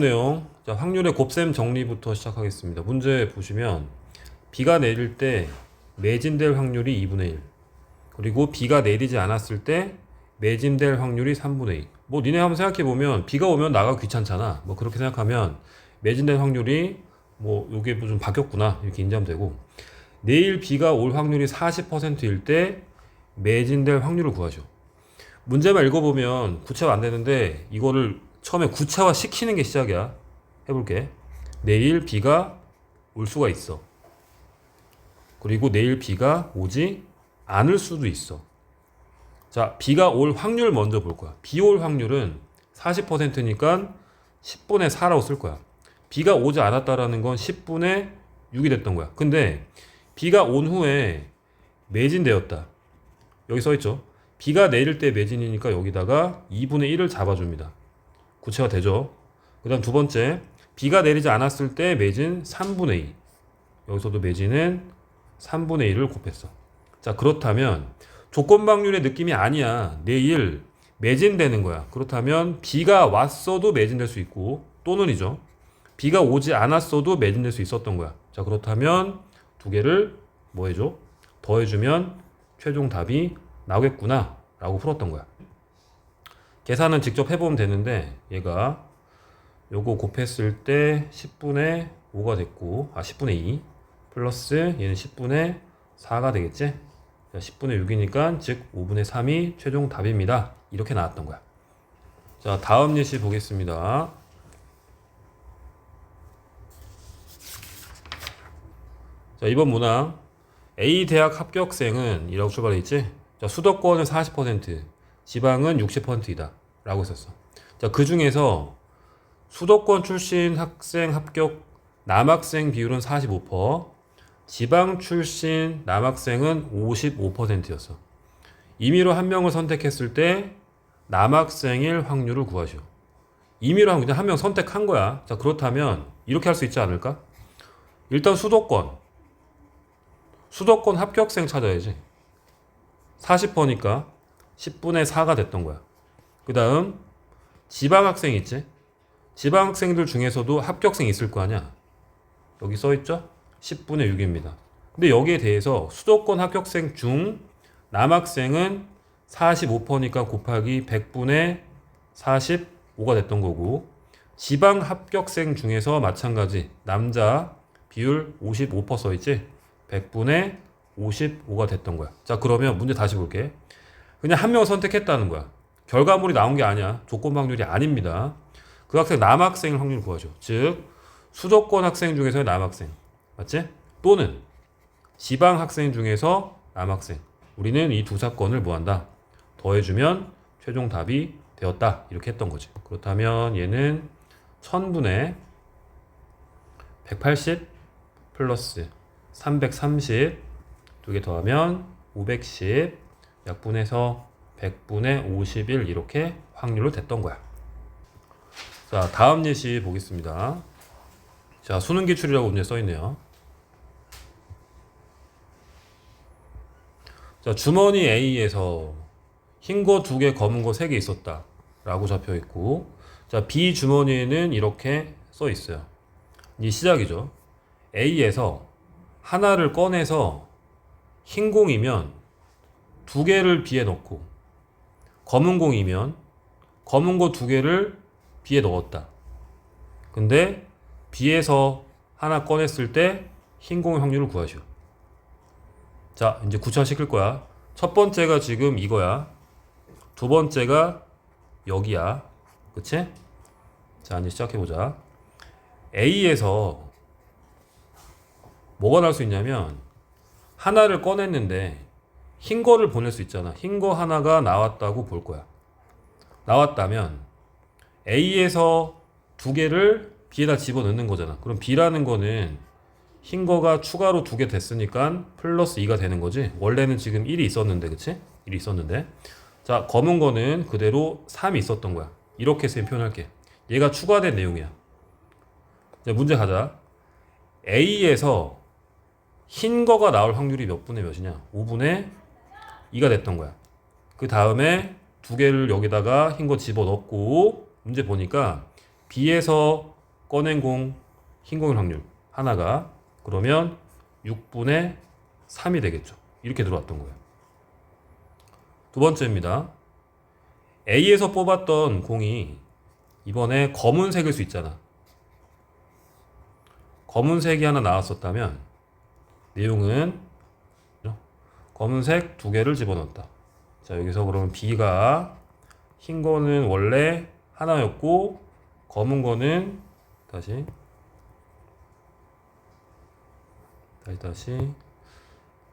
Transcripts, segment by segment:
내용 자, 확률의 곱셈 정리부터 시작하겠습니다. 문제 보시면 비가 내릴 때 매진될 확률이 2분의 1 그리고 비가 내리지 않았을 때 매진될 확률이 3분의 2. 뭐 니네 한번 생각해 보면 비가 오면 나가 귀찮잖아. 뭐 그렇게 생각하면 매진될 확률이 뭐 요게 뭐좀 바뀌었구나 이렇게 인지하면 되고 내일 비가 올 확률이 40%일 때 매진될 확률을 구하죠. 문제만 읽어보면 구체화 안 되는데 이거를 처음에 구체화 시키는 게 시작이야. 해볼게. 내일 비가 올 수가 있어. 그리고 내일 비가 오지 않을 수도 있어. 자, 비가 올 확률 먼저 볼 거야. 비 올 확률은 40%니까 10분의 4라고 쓸 거야. 비가 오지 않았다라는 건 10분의 6이 됐던 거야. 근데 비가 온 후에 매진되었다. 여기 써 있죠. 비가 내릴 때 매진이니까 여기다가 2분의 1을 잡아줍니다. 구체화 되죠. 그 다음 두 번째, 비가 내리지 않았을 때 매진 3분의 2. 여기서도 매진은 3분의 1을 곱했어. 자, 그렇다면 조건방률의 느낌이 아니야. 내일 매진되는 거야. 그렇다면 비가 왔어도 매진될 수 있고 또는이죠. 비가 오지 않았어도 매진될 수 있었던 거야. 자, 그렇다면 두 개를 뭐 해줘? 더해주면 최종 답이 나오겠구나. 라고 풀었던 거야. 계산은 직접 해보면 되는데 얘가 요거 곱했을 때 10분의 5가 됐고 아 10분의 2 플러스 얘는 10분의 4가 되겠지? 자, 10분의 6이니까 즉 5분의 3이 최종 답입니다. 이렇게 나왔던 거야. 자 다음 예시 보겠습니다. 자 이번 문항 A 대학 합격생은 이라고 출발해 있지? 자 수도권은 40% 지방은 60%이다. 라고 했었어. 자, 그 중에서 수도권 출신 학생 합격 남학생 비율은 45%, 지방 출신 남학생은 55%였어. 임의로 한 명을 선택했을 때 남학생일 확률을 구하시오. 임의로 한, 그냥 한 명 선택한 거야. 자, 그렇다면 이렇게 할 수 있지 않을까? 일단 수도권. 수도권 합격생 찾아야지. 40%니까 10분의 4가 됐던 거야. 그 다음 지방 학생 있지? 지방 학생들 중에서도 합격생 있을 거 아니야? 여기 써 있죠? 10분의 6입니다. 근데 여기에 대해서 수도권 합격생 중 남학생은 45%니까 곱하기 100분의 45가 됐던 거고 지방 합격생 중에서 마찬가지 남자 비율 55% 써 있지? 100분의 55가 됐던 거야. 자 그러면 문제 다시 볼게. 그냥 한 명 선택했다는 거야. 결과물이 나온 게 아니야. 조건 확률이 아닙니다. 그 학생 남학생 확률 구하죠. 즉 수도권 학생 중에서의 남학생 맞지? 또는 지방 학생 중에서 남학생. 우리는 이 두 사건을 뭐한다? 더해주면 최종 답이 되었다. 이렇게 했던 거지. 그렇다면 얘는 1000분의 180 플러스 330 두 개 더하면 510 약분해서 100분의 51 이렇게 확률로 됐던 거야. 자, 다음 예시 보겠습니다. 자, 수능 기출이라고 문제 써 있네요. 자, 주머니 A에서 흰 거 두 개, 검은 거 세 개 있었다. 라고 잡혀 있고, 자, B 주머니에는 이렇게 써 있어요. 이 시작이죠. A에서 하나를 꺼내서 흰 공이면 두 개를 B에 넣고, 검은 공이면 검은 거 두 개를 B에 넣었다. 근데 B에서 하나 꺼냈을 때 흰 공의 확률을 구하시오. 자, 이제 구체화 시킬 거야. 첫 번째가 지금 이거야. 두 번째가 여기야. 그치? 자, 이제 시작해보자. A에서 뭐가 나올 수 있냐면, 하나를 꺼냈는데, 흰 거를 보낼 수 있잖아. 흰 거 하나가 나왔다고 볼 거야. 나왔다면, A에서 두 개를 B에다 집어넣는 거잖아. 그럼 B라는 거는 흰 거가 추가로 두 개 됐으니까 플러스 2가 되는 거지. 원래는 지금 1이 있었는데, 그치? 1이 있었는데. 자, 검은 거는 그대로 3이 있었던 거야. 이렇게 쌤 표현할게. 얘가 추가된 내용이야. 자, 문제 가자. A에서 흰 거가 나올 확률이 몇 분의 몇이냐? 5분의 2가 됐던 거야. 그 다음에 두 개를 여기다가 흰 거 집어 넣고 문제 보니까 B에서 꺼낸 공, 흰 공일 확률 하나가 그러면 6분의 3이 되겠죠. 이렇게 들어왔던 거예요. 두 번째입니다. A에서 뽑았던 공이 이번에 검은색일 수 있잖아. 검은색이 하나 나왔었다면 내용은 검은색 두 개를 집어넣었다. 자, 여기서 그러면 B가 흰 거는 원래 하나였고 검은 거는 다시 다시 다시.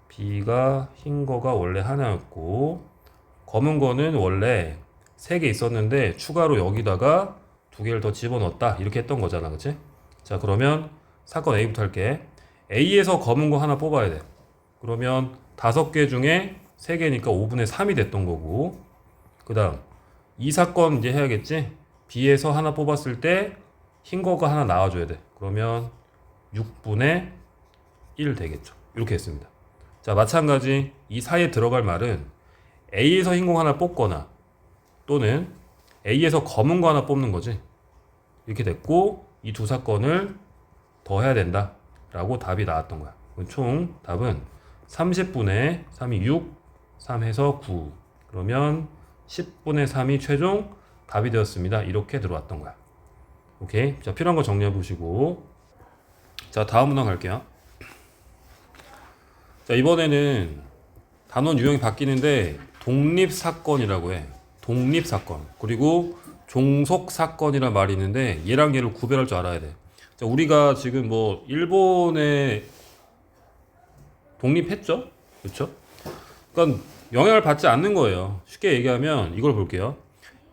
B가 흰 거가 원래 하나였고 검은 거는 원래 세 개 있었는데 추가로 여기다가 두 개를 더 집어넣었다. 이렇게 했던 거잖아. 그치? 자 그러면 사건 A부터 할게. A에서 검은 거 하나 뽑아야 돼. 그러면 다섯 개 중에 세 개니까 5분의 3이 됐던 거고 그 다음 이 사건 이제 해야겠지 B에서 하나 뽑았을 때 흰 거가 하나 나와줘야 돼 그러면 6분의 1 되겠죠 이렇게 했습니다 자 마찬가지 이 사이에 들어갈 말은 A에서 흰 공 하나 뽑거나 또는 A에서 검은 거 하나 뽑는 거지. 이렇게 됐고 이 두 사건을 더 해야 된다. 라고 답이 나왔던 거야. 총 답은 30분의 3이 6, 3 해서 9. 그러면 10분의 3이 최종 답이 되었습니다. 이렇게 들어왔던 거야. 오케이. 자, 필요한 거 정리해 보시고. 자, 다음 문항 갈게요. 자, 이번에는 단원 유형이 바뀌는데 독립 사건이라고 해. 독립 사건. 그리고 종속 사건이란 말이 있는데 얘랑 얘를 구별할 줄 알아야 돼. 자, 우리가 지금 뭐 일본에 독립했죠? 그렇죠? 그러니까 영향을 받지 않는 거예요. 쉽게 얘기하면 이걸 볼게요.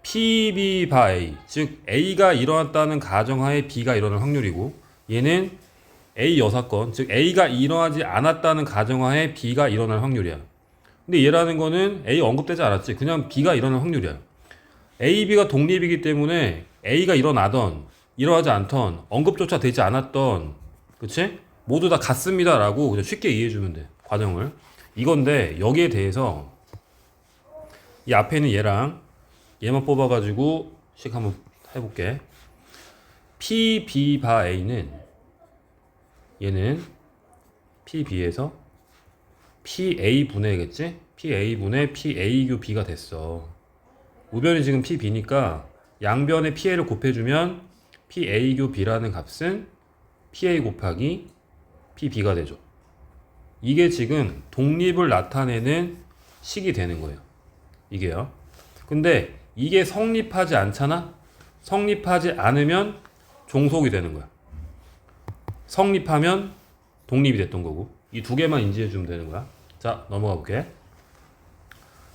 PB 바 A, 즉 A가 일어났다는 가정하에 B가 일어날 확률이고 얘는 A 여사건, 즉 A가 일어나지 않았다는 가정하에 B가 일어날 확률이야. 근데 얘라는 거는 A 언급되지 않았지. 그냥 B가 일어날 확률이야. A, B가 독립이기 때문에 A가 일어나던 일어나지 않던 언급조차 되지 않았던 그치? 모두 다 같습니다라고 그냥 쉽게 이해해 주면 돼. 과정을. 이건데 여기에 대해서 이 앞에 있는 얘랑 얘만 뽑아 가지고 식 한번 해 볼게. P, B 바 A는 얘는 P, B에서 PA 분해겠지? PA 분해 PAQ B가 됐어. 우변이 지금 PB니까 양변에 PA를 곱해 주면 PAQ B라는 값은 PA 곱하기 PB가 되죠. 이게 지금 독립을 나타내는 식이 되는 거예요. 이게요. 근데 이게 성립하지 않잖아? 성립하지 않으면 종속이 되는 거야. 성립하면 독립이 됐던 거고. 이 두 개만 인지해 주면 되는 거야. 자, 넘어가 볼게.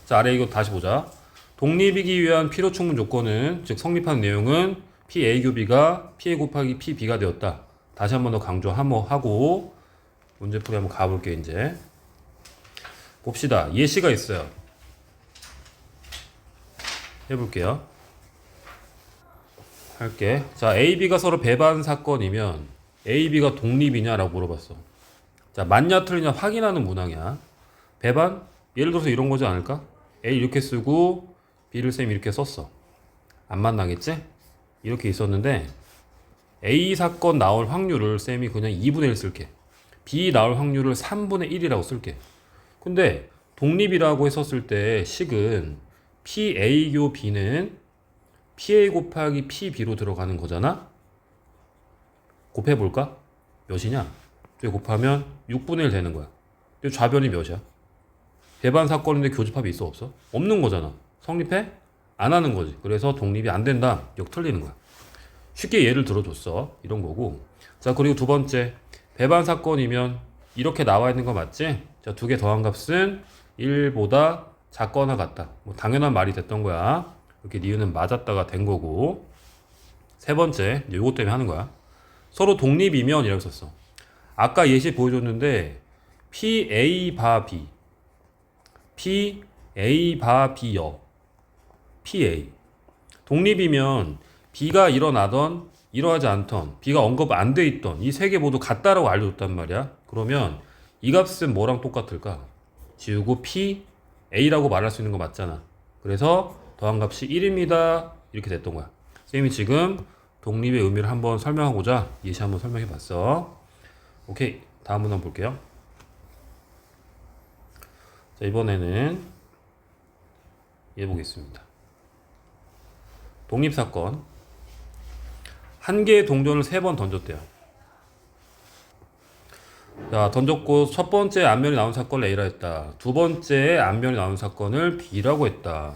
자, 아래 이거 다시 보자. 독립이기 위한 필요 충분 조건은, 즉 성립하는 내용은 PA 교비가 PA 곱하기 PB가 되었다. 다시 한 번 더 강조하고 문제풀이 한번 가볼게 이제. 봅시다. 예시가 있어요. 해볼게요. 할게. 자, A, B가 서로 배반 사건이면 A, B가 독립이냐라고 물어봤어. 자, 맞냐 틀리냐 확인하는 문항이야. 배반? 예를 들어서 이런 거지 않을까? A 이렇게 쓰고 B를 쌤 이렇게 썼어. 안 만나겠지? 이렇게 있었는데 A 사건 나올 확률을 쌤이 그냥 2분의 1 쓸게. B 나올 확률을 3분의 1이라고 쓸게. 근데 독립이라고 했었을 때 식은 PA교 B는 PA 곱하기 PB로 들어가는 거잖아? 곱해볼까? 몇이냐? 저 곱하면 6분의 1 되는 거야. 근데 좌변이 몇이야? 배반 사건인데 교집합이 있어 없어? 없는 거잖아. 성립해? 안 하는 거지. 그래서 독립이 안 된다. 역 틀리는 거야. 쉽게 예를 들어줬어. 이런 거고. 자, 그리고 두 번째. 배반 사건이면 이렇게 나와 있는 거 맞지? 자, 두 개 더한 값은 1보다 작거나 같다. 뭐 당연한 말이 됐던 거야. 이렇게 니은은 맞았다가 된 거고. 세 번째. 이거 때문에 하는 거야. 서로 독립이면 이라고 썼어. 아까 예시 보여줬는데 PA 바 B PA 바 B여 PA 독립이면 B가 일어나던 일어나지 않던 B가 언급 안 돼 있던 이 세 개 모두 같다라고 알려줬단 말이야 그러면 이 값은 뭐랑 똑같을까 지우고 PA라고 말할 수 있는 거 맞잖아 그래서 더한 값이 1입니다 이렇게 됐던 거야 쌤이 지금 독립의 의미를 한번 설명하고자 예시 한번 설명해 봤어. 오케이. 다음 문항 볼게요. 자, 이번에는 얘 보겠습니다. 독립사건. 한 개의 동전을 세 번 던졌대요. 자, 던졌고 첫 번째 안면이 나온 사건을 A라 했다. 두 번째 안면이 나온 사건을 B라고 했다.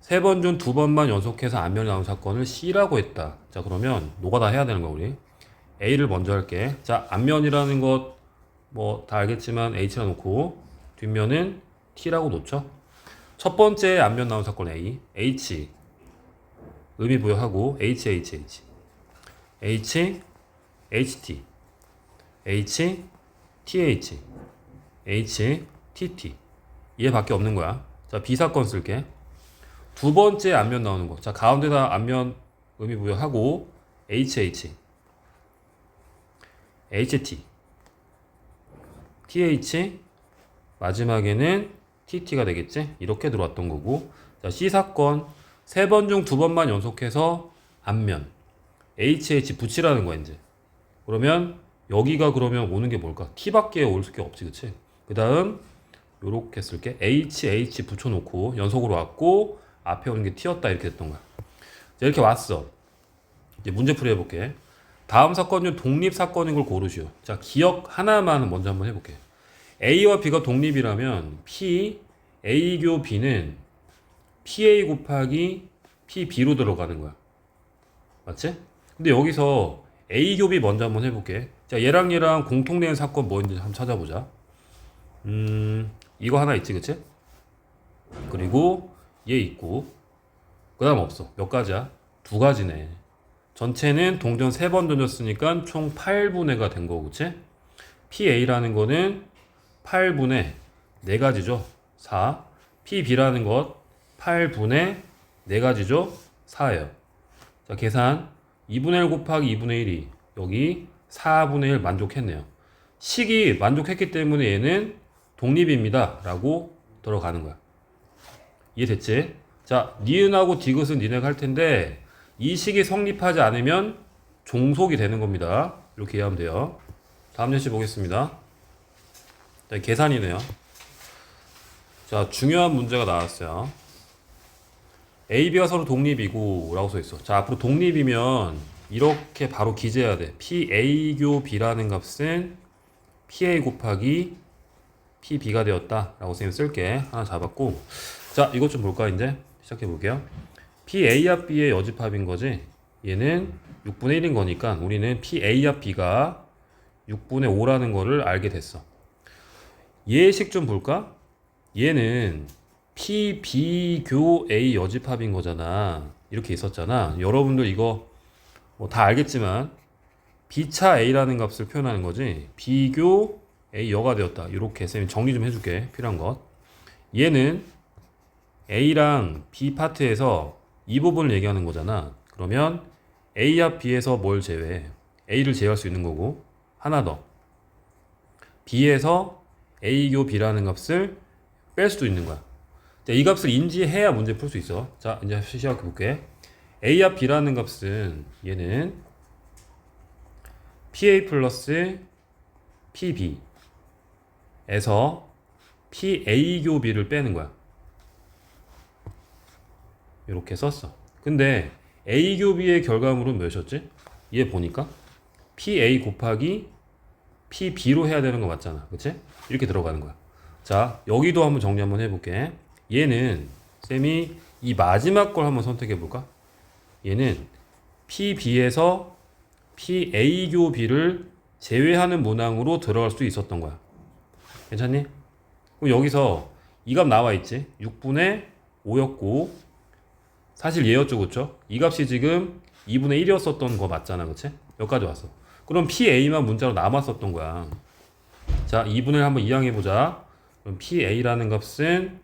세 번 중 두 번만 연속해서 안면이 나온 사건을 C라고 했다. 자, 그러면 노가 다 해야 되는 거 우리. A를 먼저 할게. 자, 앞면이라는 것 뭐 다 알겠지만 H라 놓고 뒷면은 T라고 놓죠. 첫 번째 앞면 나온 사건 A, H 의미 부여하고 H H H H HT H TH H TT 얘밖에 없는 거야. 자, B 사건 쓸게. 두 번째 앞면 나오는 거. 자, 가운데다 앞면 의미 부여하고 HH HT TH 마지막에는 TT가 되겠지? 이렇게 들어왔던 거고. 자, C 사건 세 번 중 두 번만 연속해서 앞면 HH 붙이라는 거야, 이제. 그러면 여기가 그러면 오는 게 뭘까? T밖에 올 수가 없지, 그치? 그 다음 요렇게 쓸게. HH 붙여놓고 연속으로 왔고 앞에 오는 게 T였다 이렇게 됐던 거야. 자, 이렇게 왔어. 이제 문제풀이 해볼게. 다음 사건 중 독립 사건인 걸 고르시오. 자, 기억 하나만 먼저 한번 해볼게. A와 B가 독립이라면 P, A 교 B는 PA 곱하기 PB로 들어가는 거야. 맞지? 근데 여기서 A 교 B 먼저 한번 해볼게. 자, 얘랑 얘랑 공통된 사건 뭐인지 한번 찾아보자. 음, 이거 하나 있지, 그치? 그리고 얘 있고, 그 다음 없어. 몇 가지야? 두 가지네. 전체는 동전 세 번 던졌으니까 총 8분의 가 된 거고, 그치? PA라는 거는 8분의 네 가지죠. 4. PB라는 것 8분의 네 가지죠. 4예요. 자, 계산 2분의 1 곱하기 2분의 1이 여기 4분의 1 만족했네요. 식이 만족했기 때문에 얘는 독립입니다. 라고 들어가는 거야. 이해됐지? 자, 니은하고 디귿은 니네가 할 텐데 이 식이 성립하지 않으면 종속이 되는 겁니다. 이렇게 이해하면 돼요. 다음 예시 보겠습니다. 자, 계산이네요. 자, 중요한 문제가 나왔어요. A, B가 서로 독립이고 라고 써 있어. 자, 앞으로 독립이면 이렇게 바로 기재해야 돼. PA 교 B라는 값은 PA 곱하기 PB가 되었다. 라고 쌤 쓸게. 하나 잡았고. 자, 이것 좀 볼까, 이제? 시작해 볼게요. PA와 B의 여집합인 거지. 얘는 6분의 1인 거니까 우리는 PA와 B가 6분의 5라는 거를 알게 됐어. 얘식 좀 볼까? 얘는 P, B, 교, A 여집합인 거잖아. 이렇게 있었잖아. 여러분들 이거 뭐 다 알겠지만 B차 A라는 값을 표현하는 거지. 비교 A 여가 되었다. 이렇게 쌤이 정리 좀 해줄게. 필요한 것. 얘는 A랑 B 파트에서 이 부분을 얘기하는 거잖아. 그러면 A와 B에서 뭘 제외해? A를 제외할 수 있는 거고 하나 더. B에서 A교 B라는 값을 뺄 수도 있는 거야. 자, 이 값을 인지해야 문제 풀 수 있어. 자, 이제 시작해 볼게. A와 B라는 값은 얘는 PA 플러스 PB에서 PA교 B를 빼는 거야. 이렇게 썼어. 근데 A교 B의 결과물은 몇이었지? 얘 보니까 PA 곱하기 PB로 해야 되는 거 맞잖아. 그치? 이렇게 들어가는 거야. 자, 여기도 한번 정리 한번 해볼게. 얘는, 쌤이 이 마지막 걸 한번 선택해 볼까? 얘는 PB에서 PA교 B를 제외하는 문항으로 들어갈 수 있었던 거야. 괜찮니? 그럼 여기서 이 값 나와 있지? 6분의 5였고, 사실 얘였죠, 그쵸? 이 값이 지금 2분의 1이었었던 거 맞잖아, 그치? 여기까지 왔어. 그럼 PA만 문자로 남았었던 거야. 자, 2분의 1 한번 이항해보자. 그럼 PA라는 값은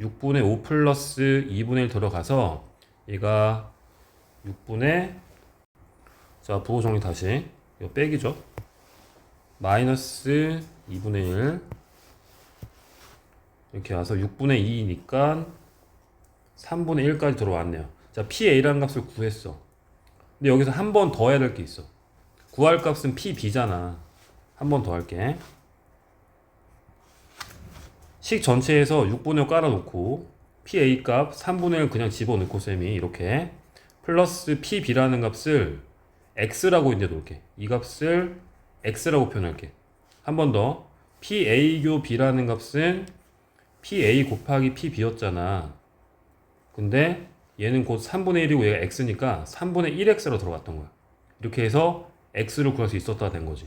6분의 5 플러스 2분의 1 들어가서 얘가 6분의 자, 부호 정리 다시. 이거 빼기죠. 마이너스 2분의 1 이렇게 와서 6분의 2니까 3분의 1까지 들어왔네요. 자, PA라는 값을 구했어. 근데 여기서 한 번 더 해야 될 게 있어. 구할 값은 PB잖아. 한 번 더 할게. 식 전체에서 6분의 5 깔아놓고 PA 값 3분의 1 그냥 집어넣고 셈이 이렇게 플러스 PB라는 값을 X라고 이제 놓을게. 이 값을 X라고 표현할게. 한 번 더. PA 교 B라는 값은 PA 곱하기 PB였잖아. 근데 얘는 곧 3분의 1이고 얘가 X니까 3분의 1X로 들어갔던 거야. 이렇게 해서 X를 구할 수 있었다 된 거지.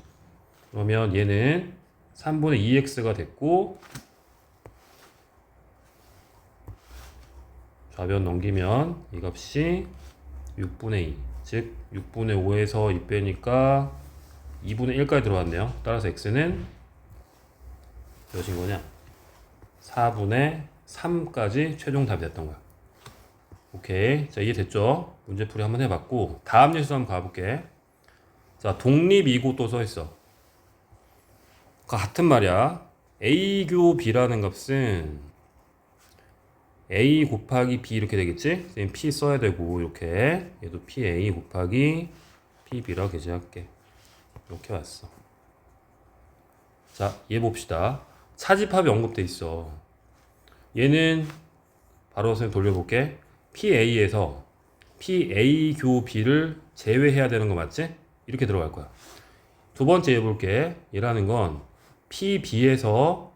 그러면 얘는 3분의 2X가 됐고 좌변 넘기면 이 값이 6분의 2. 즉 6분의 5에서 2 빼니까 2분의 1까지 들어왔네요. 따라서 x는 몇인 거냐? 4분의 3까지 최종 답이 됐던 거야. 오케이. 자, 이해됐죠? 문제풀이 한번 해봤고, 다음 예수 한번 가볼게. 자, 독립이고 또 써있어. 같은 말이야. A교 B라는 값은 A 곱하기 B 이렇게 되겠지? 선생님 P 써야 되고 이렇게. 얘도 PA 곱하기 PB라고 게재할게. 이렇게 왔어. 자, 얘 봅시다. 차집합이 언급돼 있어. 얘는 바로 선생님 돌려볼게. PA에서 PA 교 B를 제외해야 되는 거 맞지? 이렇게 들어갈 거야. 두 번째 해볼게. 얘라는 건 PB에서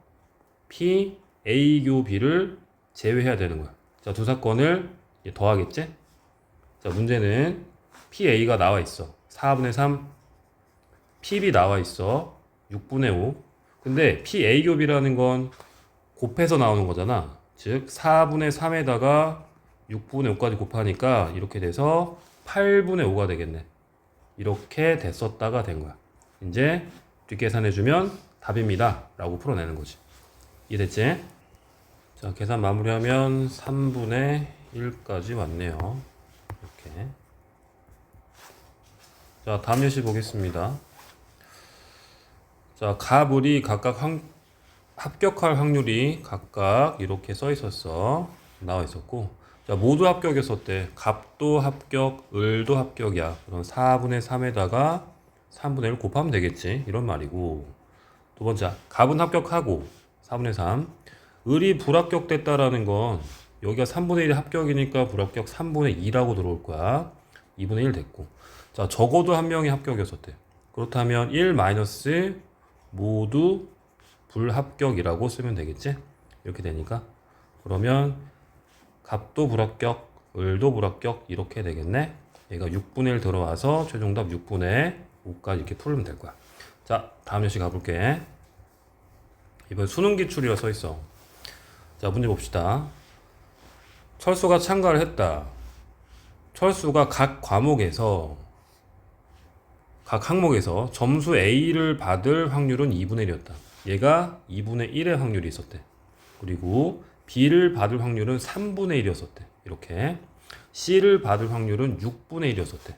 PA 교 B를 제외해야 되는 거야. 자, 두 사건을 더하겠지? 자, 문제는 PA가 나와 있어. 4분의 3. PB 나와 있어. 6분의 5. 근데 PA 교비라는 건 곱해서 나오는 거잖아. 즉, 4분의 3에다가 6분의 5까지 곱하니까 이렇게 돼서 8분의 5가 되겠네. 이렇게 됐었다가 된 거야. 이제 뒷계산해주면 답입니다. 라고 풀어내는 거지. 이해됐지? 자, 계산 마무리하면 3분의 1까지 왔네요. 이렇게. 자, 다음 예시 보겠습니다. 자, 가불이 각각 확, 합격할 확률이 각각 이렇게 써 있었어. 나와 있었고. 자, 모두 합격이었었대. 갑도 합격, 을도 합격이야. 그럼 4분의 3에다가 3분의 1 곱하면 되겠지. 이런 말이고. 두 번째, 갑은 합격하고 4분의 3. 을이 불합격됐다라는 건 여기가 3분의 1이 합격이니까 불합격 3분의 2라고 들어올 거야. 2분의 1 됐고. 자, 적어도 한 명이 합격이었었대. 그렇다면 1 마이너스 모두 불합격이라고 쓰면 되겠지? 이렇게 되니까. 그러면 갑도 불합격, 을도 불합격 이렇게 되겠네. 얘가 6분의 1 들어와서 최종답 6분의 5까지 이렇게 풀면 될 거야. 자, 다음 예시 가볼게. 이번 수능 기출이라 써 있어. 자, 문제 봅시다. 철수가 참가를 했다. 철수가 각 과목에서 각 항목에서 점수 A를 받을 확률은 2분의 1이었다. 얘가 2분의 1의 확률이 있었대. 그리고 B를 받을 확률은 3분의 1이었었대. 이렇게. C를 받을 확률은 6분의 1이었었대.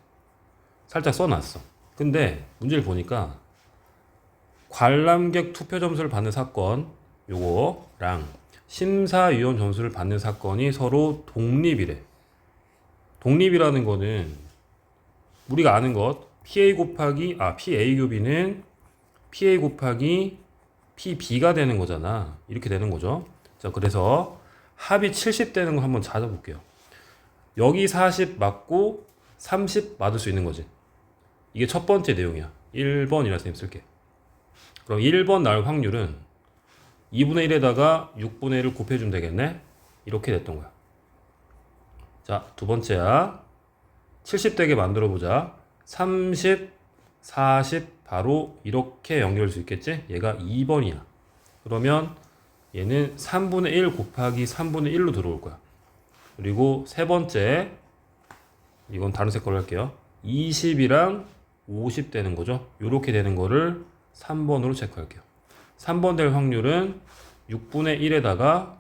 살짝 써놨어. 근데 문제를 보니까 관람객 투표 점수를 받는 사건 요거랑 심사위원 점수를 받는 사건이 서로 독립이래. 독립이라는 거는 우리가 아는 것 PA 곱하기 아 PA 교비는 PA 곱하기 PB가 되는 거잖아. 이렇게 되는 거죠. 자, 그래서 합이 70 되는 거 한번 찾아볼게요. 여기 40 맞고 30 맞을 수 있는 거지. 이게 첫 번째 내용이야. 1번이라 선생님 쓸게. 그럼 1번 나올 확률은 2분의 1에다가 6분의 1을 곱해주면 되겠네? 이렇게 됐던 거야. 자, 두 번째야. 70 되게 만들어 보자. 30, 40, 바로 이렇게 연결할 수 있겠지? 얘가 2번이야. 그러면 얘는 3분의 1 곱하기 3분의 1로 들어올 거야. 그리고 세 번째, 이건 다른 색깔로 할게요. 20이랑 50 되는 거죠. 이렇게 되는 거를 3번으로 체크할게요. 3번 될 확률은 6분의 1에다가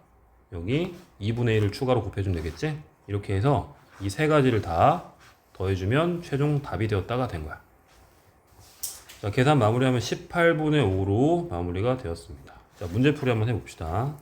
여기 2분의 1을 추가로 곱해주면 되겠지? 이렇게 해서 이 세 가지를 다 더해주면 최종 답이 되었다가 된 거야. 자, 계산 마무리하면 18분의 5로 마무리가 되었습니다. 자, 문제 풀이 한번 해봅시다.